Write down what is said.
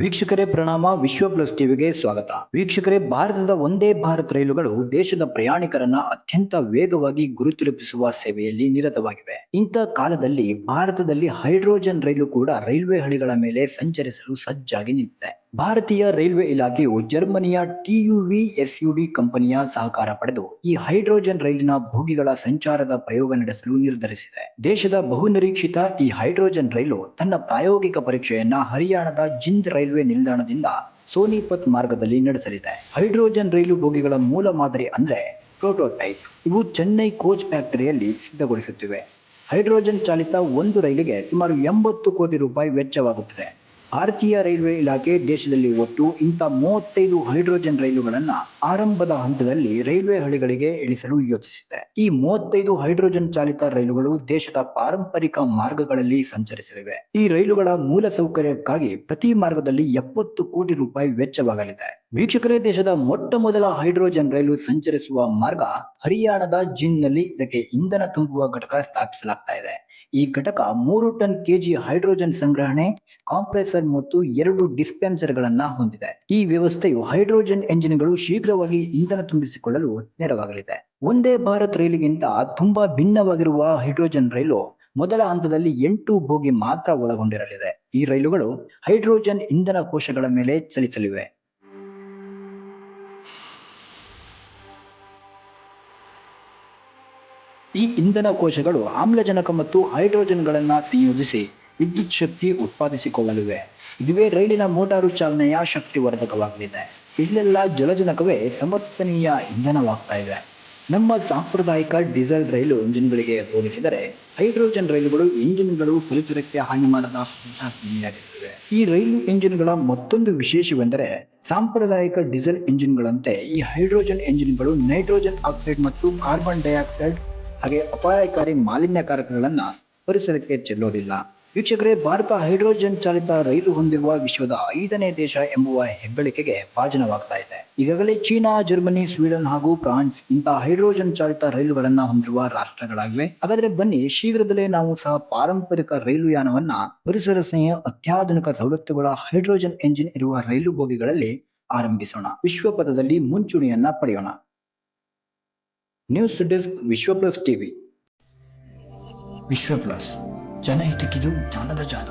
ವೀಕ್ಷಕರೇ ಪ್ರಣಾಮ, ವಿಶ್ವ ಪ್ಲಸ್ ಟಿವಿಗೆ ಸ್ವಾಗತ. ವೀಕ್ಷಕರೇ, ಭಾರತದ ಒಂದೇ ಭಾರತ್ ರೈಲುಗಳು ದೇಶದ ಪ್ರಯಾಣಿಕರನ್ನ ಅತ್ಯಂತ ವೇಗವಾಗಿ ಗುರುತಿರುಪಿಸುವ ಸೇವೆಯಲ್ಲಿ ನಿರತವಾಗಿವೆ. ಇಂಥ ಕಾಲದಲ್ಲಿ ಭಾರತದಲ್ಲಿ ಹೈಡ್ರೋಜನ್ ರೈಲು ಕೂಡ ರೈಲ್ವೆ ಹಳಿಗಳ ಮೇಲೆ ಸಂಚರಿಸಲು ಸಜ್ಜಾಗಿ ನಿಂತಿದೆ. ಭಾರತೀಯ ರೈಲ್ವೆ ಇಲಾಖೆಯು ಜರ್ಮನಿಯ ಟಿಯುವಿ ಎಸ್ಯುಡಿ ಕಂಪನಿಯ ಸಹಕಾರ ಪಡೆದು ಈ ಹೈಡ್ರೋಜನ್ ರೈಲಿನ ಭೋಗಿಗಳ ಸಂಚಾರದ ಪ್ರಯೋಗ ನಡೆಸಲು ನಿರ್ಧರಿಸಿದೆ. ದೇಶದ ಬಹುನಿರೀಕ್ಷಿತ ಈ ಹೈಡ್ರೋಜನ್ ರೈಲು ತನ್ನ ಪ್ರಾಯೋಗಿಕ ಪರೀಕ್ಷೆಯನ್ನ ಹರಿಯಾಣದ ಜಿಂದ್ ರೈಲ್ವೆ ನಿಲ್ದಾಣದಿಂದ ಸೋನಿಪತ್ ಮಾರ್ಗದಲ್ಲಿ ನಡೆಸಲಿದೆ. ಹೈಡ್ರೋಜನ್ ರೈಲು ಬೋಗಿಗಳ ಮೂಲ ಮಾದರಿ ಅಂದ್ರೆ ಪ್ರೋಟೋಟೈಪ್. ಇವು ಚೆನ್ನೈ ಕೋಚ್ ಫ್ಯಾಕ್ಟರಿಯಲ್ಲಿ ಸಿದ್ಧಗೊಳಿಸುತ್ತಿವೆ. ಹೈಡ್ರೋಜನ್ ಚಾಲಿತ ಒಂದು ರೈಲಿಗೆ ಸುಮಾರು ಎಂಬತ್ತು ಕೋಟಿ ರೂಪಾಯಿ ವೆಚ್ಚವಾಗುತ್ತದೆ. ಭಾರತೀಯ ರೈಲ್ವೆ ಇಲಾಖೆ ದೇಶದಲ್ಲಿ ಒಟ್ಟು ಇಂಥ ಮೂವತ್ತೈದು ಹೈಡ್ರೋಜನ್ ರೈಲುಗಳನ್ನು ಆರಂಭದ ಹಂತದಲ್ಲಿ ರೈಲ್ವೆ ಹಳಿಗಳಿಗೆ ಇಳಿಸಲು ಯೋಚಿಸಿದೆ. ಈ ಮೂವತ್ತೈದು ಹೈಡ್ರೋಜನ್ ಚಾಲಿತ ರೈಲುಗಳು ದೇಶದ ಪಾರಂಪರಿಕ ಮಾರ್ಗಗಳಲ್ಲಿ ಸಂಚರಿಸಲಿವೆ. ಈ ರೈಲುಗಳ ಮೂಲ ಸೌಕರ್ಯಕ್ಕಾಗಿ ಪ್ರತಿ ಮಾರ್ಗದಲ್ಲಿ ಎಪ್ಪತ್ತು ಕೋಟಿ ರೂಪಾಯಿ ವೆಚ್ಚವಾಗಲಿದೆ. ವೀಕ್ಷಕರೇ, ದೇಶದ ಮೊಟ್ಟ ಮೊದಲ ಹೈಡ್ರೋಜನ್ ರೈಲು ಸಂಚರಿಸುವ ಮಾರ್ಗ ಹರಿಯಾಣದ ಜಿನ್ನಲ್ಲಿ ಇದಕ್ಕೆ ಇಂಧನ ತುಂಬುವ ಘಟಕ ಸ್ಥಾಪಿಸಲಾಗ್ತಾ ಇದೆ. ಈ ಘಟಕ ಮೂರು ಟನ್ ಕೆಜಿ ಹೈಡ್ರೋಜನ್ ಸಂಗ್ರಹಣೆ ಕಾಂಪ್ರೆಸರ್ ಮತ್ತು ಎರಡು ಡಿಸ್ಪೆನ್ಸರ್ಗಳನ್ನ ಹೊಂದಿದೆ. ಈ ವ್ಯವಸ್ಥೆಯು ಹೈಡ್ರೋಜನ್ ಎಂಜಿನ್ಗಳು ಶೀಘ್ರವಾಗಿ ಇಂಧನ ತುಂಬಿಸಿಕೊಳ್ಳಲು ನೆರವಾಗಲಿದೆ. ಒಂದೇ ಭಾರತ್ ರೈಲಿಗಿಂತ ತುಂಬಾ ಭಿನ್ನವಾಗಿರುವ ಹೈಡ್ರೋಜನ್ ರೈಲು ಮೊದಲ ಹಂತದಲ್ಲಿ ಎಂಟು ಬೋಗಿ ಮಾತ್ರ ಒಳಗೊಂಡಿರಲಿದೆ. ಈ ರೈಲುಗಳು ಹೈಡ್ರೋಜನ್ ಇಂಧನ ಕೋಶಗಳ ಮೇಲೆ ಚಲಿಸಲಿವೆ. ಈ ಇಂಧನ ಕೋಶಗಳು ಆಮ್ಲಜನಕ ಮತ್ತು ಹೈಡ್ರೋಜನ್ಗಳನ್ನು ಸಂಯೋಜಿಸಿ ವಿದ್ಯುತ್ ಶಕ್ತಿ ಉತ್ಪಾದಿಸಿಕೊಳ್ಳಲಿವೆ. ಇದುವೇ ರೈಲಿನ ಮೋಟಾರು ಚಾಲನೆಯ ಶಕ್ತಿವರ್ಧಕವಾಗಲಿದೆ. ಇಲ್ಲೆಲ್ಲ ಜಲಜನಕವೇ ಸಮರ್ಥನೀಯ ಇಂಧನವಾಗ್ತಾ ಇದೆ. ನಮ್ಮ ಸಾಂಪ್ರದಾಯಿಕ ಡೀಸೆಲ್ ರೈಲು ಇಂಜಿನ್ಗಳಿಗೆ ಹೋಲಿಸಿದರೆ ಹೈಡ್ರೋಜನ್ ರೈಲುಗಳು ಇಂಜಿನ್ಗಳು ಪರಿಸರಕ್ಕೆ ಹಾನಿ ಮಾಡದ ಈ ರೈಲು ಇಂಜಿನ್ಗಳ ಮತ್ತೊಂದು ವಿಶೇಷವೆಂದರೆ ಸಾಂಪ್ರದಾಯಿಕ ಡೀಸೆಲ್ ಇಂಜಿನ್ಗಳಂತೆ ಈ ಹೈಡ್ರೋಜನ್ ಇಂಜಿನ್ಗಳು ನೈಟ್ರೋಜನ್ ಆಕ್ಸೈಡ್ ಮತ್ತು ಕಾರ್ಬನ್ ಡೈಆಕ್ಸೈಡ್ ಹಾಗೆ ಅಪಾಯಕಾರಿ ಮಾಲಿನ್ಯಕಾರಕಗಳನ್ನು ಪರಿಸರಕ್ಕೆ ಚೆಲ್ಲೋದಿಲ್ಲ. ವೀಕ್ಷಕರೇ, ಭಾರತ ಹೈಡ್ರೋಜನ್ ಚಾಲಿತ ರೈಲು ಹೊಂದಿರುವ ವಿಶ್ವದ ಐದನೇ ದೇಶ ಎಂಬುವ ಹೆಗ್ಗಳಿಕೆಗೆ ಭಾಜನವಾಗ್ತಾ ಇದೆ. ಈಗಾಗಲೇ ಚೀನಾ, ಜರ್ಮನಿ, ಸ್ವೀಡನ್ ಹಾಗೂ ಫ್ರಾನ್ಸ್ ಇಂತಹ ಹೈಡ್ರೋಜನ್ ಚಾಲಿತ ರೈಲುಗಳನ್ನ ಹೊಂದಿರುವ ರಾಷ್ಟ್ರಗಳಾಗಿವೆ. ಹಾಗಾದ್ರೆ ಬನ್ನಿ, ಶೀಘ್ರದಲ್ಲೇ ನಾವು ಸಹ ಪಾರಂಪರಿಕ ರೈಲು ಯಾನವನ್ನ ಪರಿಸರ ಸ್ನೇಹ, ಅತ್ಯಾಧುನಿಕ ಸವಲತ್ತುಗಳ ಹೈಡ್ರೋಜನ್ ಎಂಜಿನ್ ಇರುವ ರೈಲು ಬೋಗಿಗಳಲ್ಲಿ ಆರಂಭಿಸೋಣ. ವಿಶ್ವಪಥದಲ್ಲಿ ಮುಂಚೂಣಿಯನ್ನ ಪಡೆಯೋಣ. News desk Vishwa plus TV Vishwa plus ಜನಹಿತಕ್ಕಿದು ಜ್ಞಾನದ ಜಾಲ